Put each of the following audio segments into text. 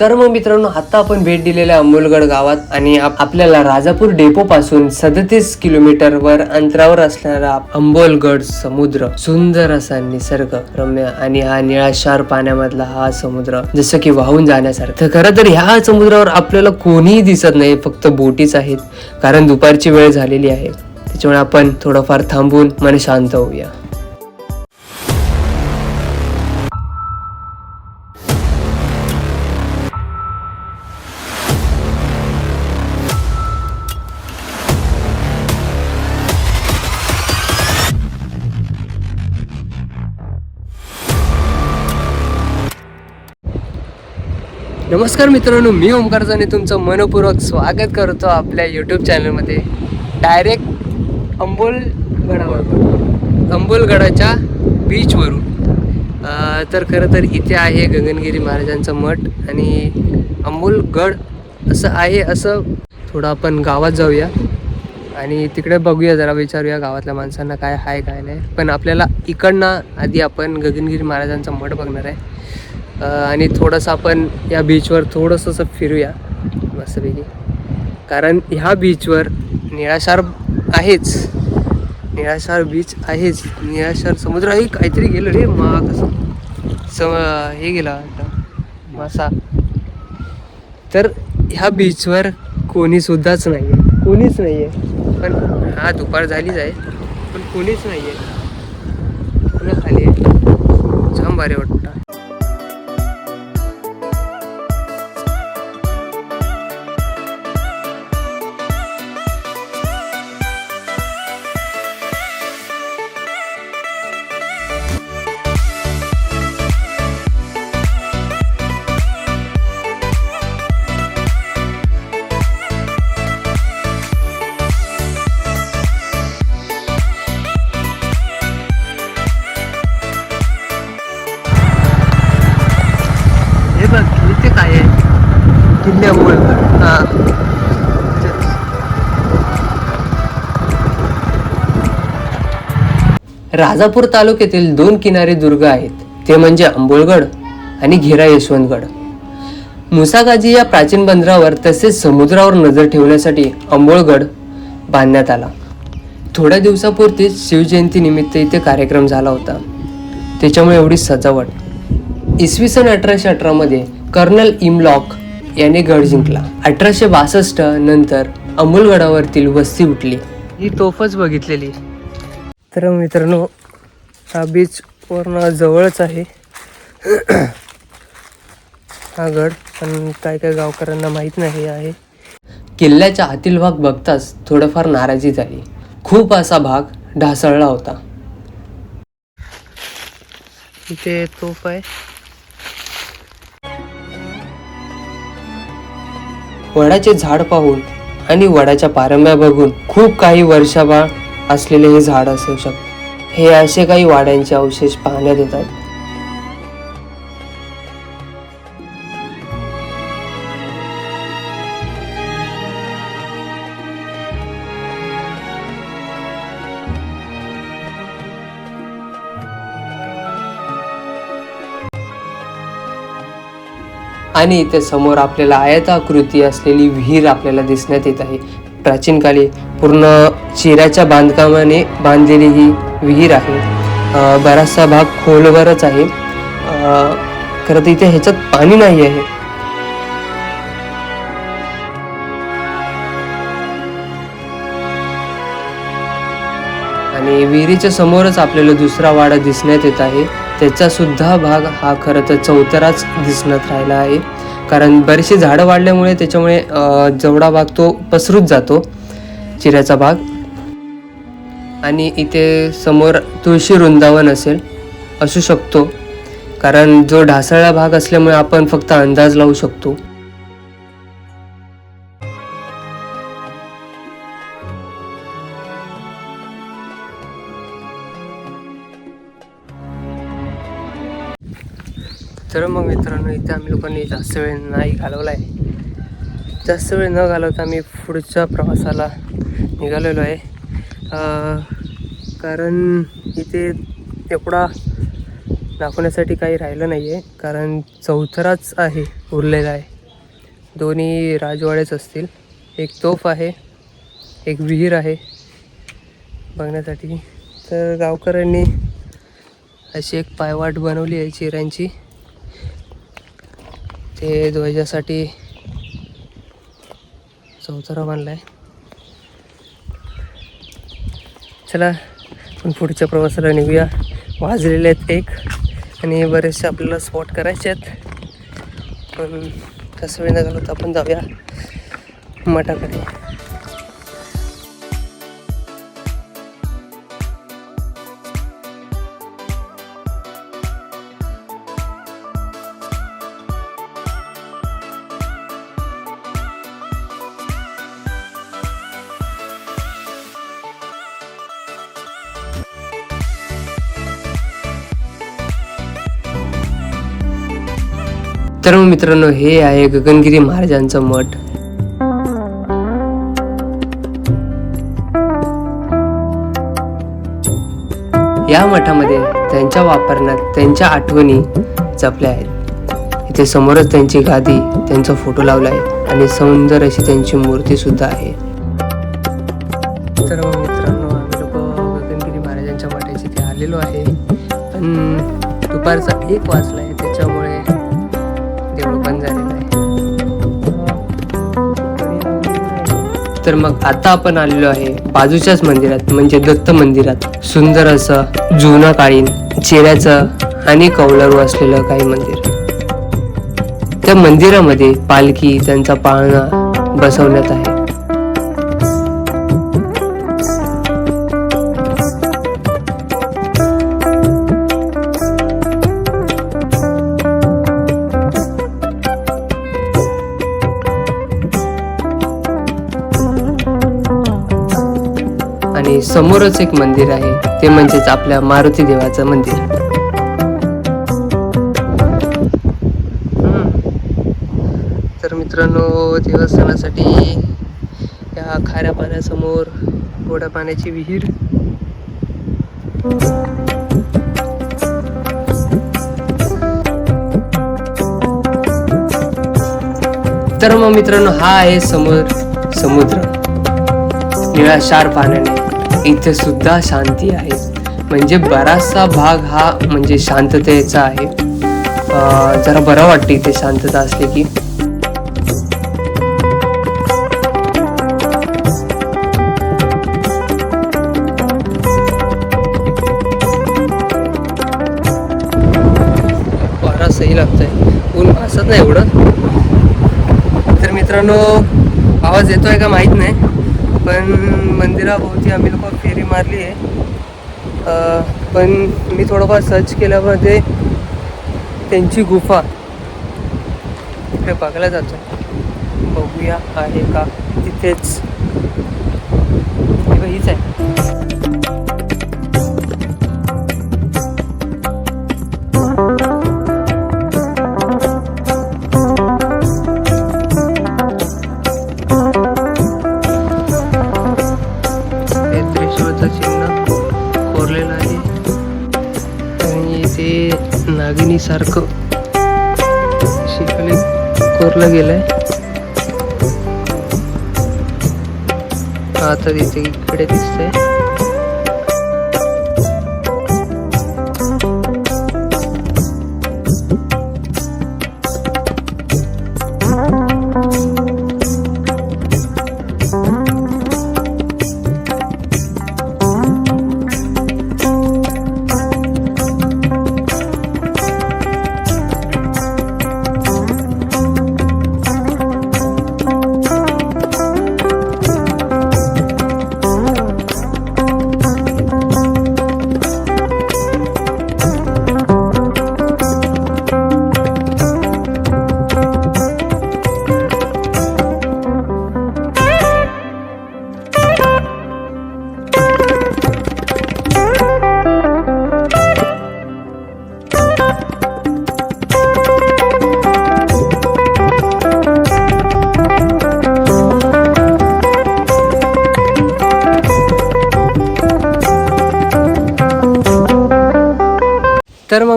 तर मग मित्रांनो आता आपण भेट दिलेल्या अंबोलगड गावात आणि आपल्याला राजापूर डेपो पासून सदतीस किलोमीटर वर अंतरावर असणारा अंबोलगड समुद्र सुंदर असा निसर्ग रम्य आणि हा निळाशार पाण्यामधला हा समुद्र जसं की वाहून जाण्यासारखं. तर खरं तर ह्या समुद्रावर आपल्याला कोणीही दिसत नाही फक्त बोटीच आहेत कारण दुपारची वेळ झालेली आहे. त्याच्यामुळे आपण थोडंफार थांबून मन शांत होऊया. नमस्कार मित्रांनो मी ओमकारजाने तुमचं मनपूर्वक स्वागत करतो आपल्या यूट्यूब चॅनलमध्ये डायरेक्ट अंबोलगडावर अंबोलगडाच्या बीचवरून तर खरं तर इथे आहे गगनगिरी महाराजांचं मठ आणि अंबोलगड असं आहे असं थोडं आपण गावात जाऊया. आणि तिकडे बघूया जरा विचारूया गावातल्या माणसांना काय आहे काय नाही. पण आपल्याला इकडनं आधी आपण गगनगिरी महाराजांचा मठ बघणार आहे. आणि थोडंसं आपण या बीचवर थोडंसं असं फिरूया. मस्तपैकी. कारण ह्या बीचवर निळाशार आहेच. निळाशार बीच आहेच. निळाशार समुद्र आहे काहीतरी गेलं रे. मा कसं? सम हे गेला मासा. तर ह्या बीचवर कोणीसुद्धाच नाही आहे कोणीच नाही आहे पण हा दुपार झालीच आहे. पण कोणीच नाही आहे पुन्हा खाली आहे? छान भारी वाटतं. हा. राजापूर तालुक्यातील दोन किनारी दुर्ग आहेत. ते म्हणजे अंबोळगड आणि घेरा यशवंतगड. मुसागाजी या प्राचीन बंदरावर तसेच समुद्रावर नजर ठेवण्यासाठी अंबोळगड बांधण्यात आला. थोड्या दिवसापुरतीच शिवजयंती निमित्त इथे कार्यक्रम झाला होता. त्याच्यामुळे एवढी सजावट. इसवी सन अठराशे अठरामध्ये कर्नल इमलॉक याने गड जिंकला. अठराशे बासष्ट नंतर अमोलगडावरतील वस्ती उठली. ही तोफच बघितलेली. तर मित्रांनो हा बीच पूर्ण जवळच आहे. हा गड पण काय काय गावकऱ्यांना माहीत नाही आहे. किल्ल्याच्या आतील भाग बघताच थोडंफार नाराजी झाली. खूप असा भाग ढासळला होता. इथे तोफ आहे. वडाचे झाड पाहून आणि वडाच्या पारंब्या बघून खूप काही वर्षाबाळ असलेले हे झाड असू शकते. हे असे काही वाड्यांचे अवशेष पाहण्यात येतात. आणि इथे समोर आपल्याला आयताकृती असलेली विहीर आपल्याला दिसण्यात येत आहे. प्राचीन काली पूर्ण चिराच्या बांधकामाने बांधलेली ही विहीर आहे. बराचसा भाग खोलवरच आहे. खरं तर इथे ह्याच्यात पाणी नाही आहे. आणि विहिरीच्या समोरच आपल्याला दुसरा वाडा दिसण्यात येत आहे. त्याचासुद्धा भाग हा खरं तर चौतराच दिसण्यात राहिला आहे. कारण बरीचशी झाडं वाढल्यामुळे त्याच्यामुळे जेवढा भाग तो पसरूच जातो चिऱ्याचा भाग. आणि इथे समोर तुळशी वृंदावन असेल असू शकतो. कारण जो ढासळला भाग असल्यामुळे आपण फक्त अंदाज लावू शकतो. तर मग मित्रांनो इथे आम्ही लोकांनी जास्त वेळ नाही घालवला आहे जास्त वेळ न घालवता आम्ही पुढच्या प्रवासाला निघालेलो आहे. कारण इथे एवढा दाखवण्यासाठी काही राहिलं नाही आहे कारण चौथराच आहे उरलेला आहे. दोन्ही राजवाडेच असतील. एक तोफ आहे एक विहीर आहे बघण्यासाठी. तर गावकऱ्यांनी अशी एक पायवाट बनवली आहे चिऱ्यांची. ते ध्वजासाठी चौथरा बांधला आहे चला पण पुढच्या प्रवासाला निघूया. वाजलेले आहेत एक आणि बरेचसे आपल्याला स्पॉट करायचे आहेत. पण कसं वेळ न घालवता आपण जाऊया. मठाकडे. तर मग मित्रांनो हे आहे गगनगिरी महाराजांचं मठ. या मठामध्ये त्यांच्या वापरण्यात त्यांच्या आठवणी जपल्या आहेत. इथे समोरच त्यांची गादी त्यांचा फोटो लावला आहे आणि सुंदर अशी त्यांची मूर्ती सुद्धा आहे. तर मित्रांनो आम्ही लोक गगनगिरी महाराजांच्या मठाची इथे आलेलो आहे. पण दुपारचा एक वाजला थोडं बंद झालेलं आहे. तर मग आता आपण आलेलो आहे बाजूच्याच मंदिरात म्हणजे दत्त मंदिरात. सुंदर असं जुनं काळीन चेहऱ्याचं आणि कौलारू असलेलं काही मंदिर. त्या मंदिरामध्ये पालखी त्यांचा पाळणा बसवण्यात आहे. समोरच एक मंदिर आहे. ते म्हणजेच आपल्या मारुती देवाचं मंदिर. तर मित्रांनो देवस्थानासाठी या खाऱ्या पाण्यासमोर गोड्या पाण्याची विहीर. तर मग मित्रांनो हा आहे समोर समुद्र. निळाशार पाण्याने. इथे सुद्धा शांती आहे. म्हणजे बराचसा भाग हा म्हणजे शांततेचा आहे. जरा बरं वाटतं इथे शांतता असली की. सही लागतंय. ऊन असत नाही एवढं. तर मित्रांनो आवाज येतोय का माहीत नाही. पण मंदिराभोवती आम्ही लोक मारली आहे. पण मी थोडंफार सर्च केल्यामध्ये त्यांची गुफा इकडे बघायला जातो. बघूया आहे का तिथेच. हे बघ, हीच आहे. कोरलं गेलंय आता इथे इकडे दिसतंय.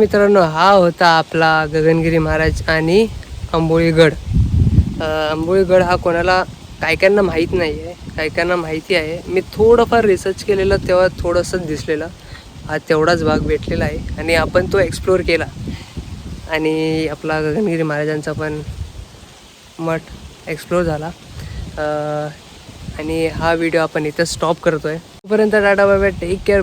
मित्रांनो हा होता आपला गगनगिरी महाराज आणि आंबोळीगड. आंबोळीगड हा कोणाला काय कायांना माहीत नाही आहे काय कायांना माहिती आहे. मी थोडंफार रिसर्च केलेलं तेव्हा थोडंसंच दिसलेलं. हा तेवढाच भाग भेटलेला आहे आणि आपण तो एक्सप्लोअर केला. आणि आपला गगनगिरी महाराजांचा पण मठ एक्सप्लोअर झाला. आणि हा व्हिडिओ आपण इथं स्टॉप करतो आहे तोपर्यंत टाटा बाय टेक केअर